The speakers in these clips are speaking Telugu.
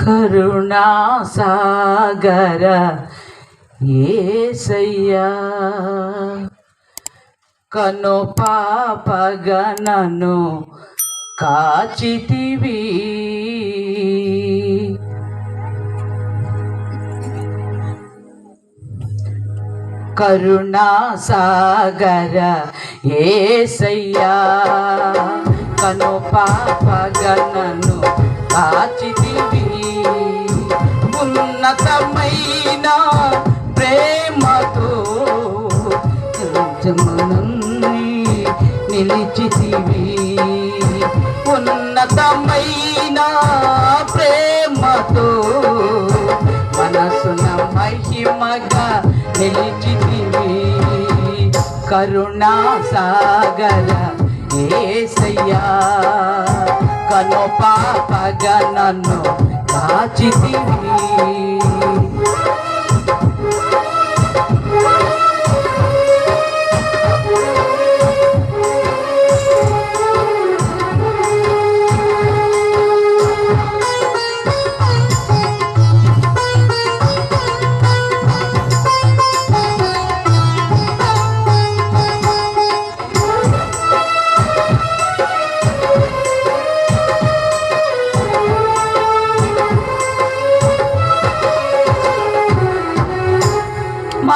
కరుణా సాగర ఏసయ్యా. కను పాపగనను కాచితివి. కరుణా సాగర ఏసయ్యా. కను పాపగనను నిలిచితివి. ఉన్నతమైన ప్రేమతో మనసున మహిమగా నిలిచితివి. కరుణా సాగర ఏసయ్యా కను పాపగా నన్ను కాచితివి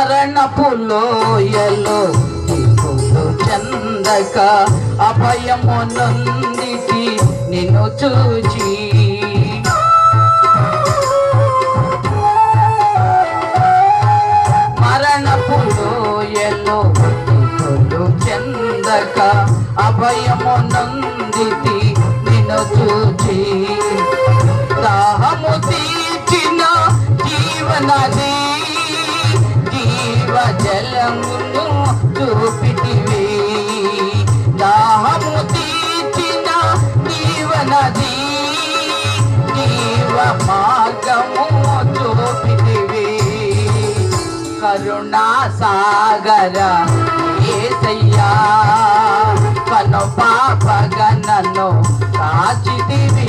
మరణపులోయలో చందక అభయమునందికి నిన్ను చూచి. మరణపులోయలో చందక అభయమునందికి మార్గము చూపితివి కరుణా సాగర ఏసయ్యా కను పాపగనను కాచితివి.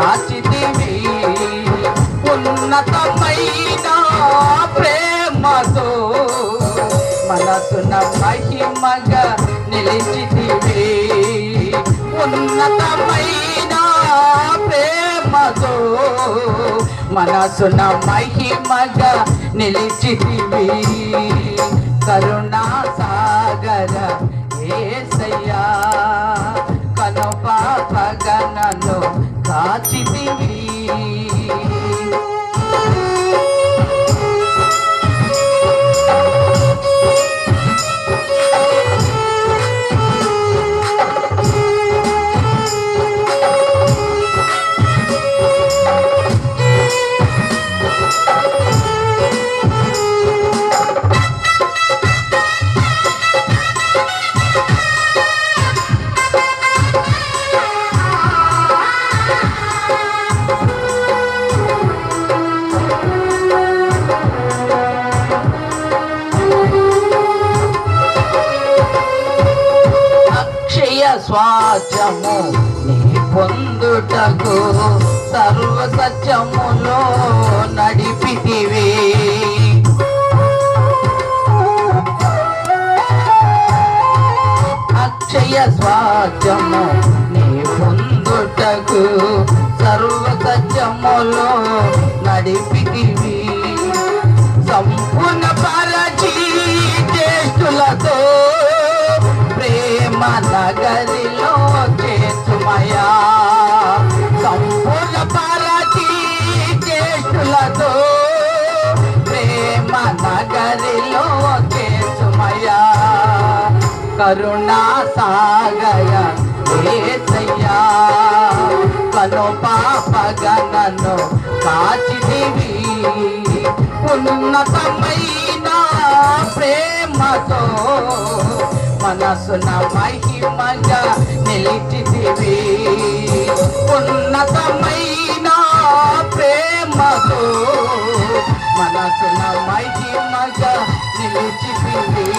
కాచితివి ఉన్నతమైన ప్రేమతో మనసున మహిమగా నిలిచితివి. ఉన్నతమైన ప్రేమతో మనసున మహిమగా నిలిచితివి. కరుణా స్వాచము నీ పొందుటకు సర్వ సత్యములో నడిపితివి. అక్షయ స్వాస్థ్యము నీ పొందుటకు సర్వ సత్యములో నడిపితివి. సంపూర్ణ పరచి చేస్తులతో ప్రేమ నగరిలో చేతుమయా సంపూర్ణ పరచి జ్యేష్ఠులతో ప్రేమ నగరిలో చేతుమయా కరుణా సాగయ ఏసయ్యా. కను పాపగనను కాచిదివి ఉన్నతమైన ప్రేమతో మనసున మహిమగా నిలిచితివి. ఉన్నతమైన ప్రేమతో మనసున మహిమగా నిలిచితివి.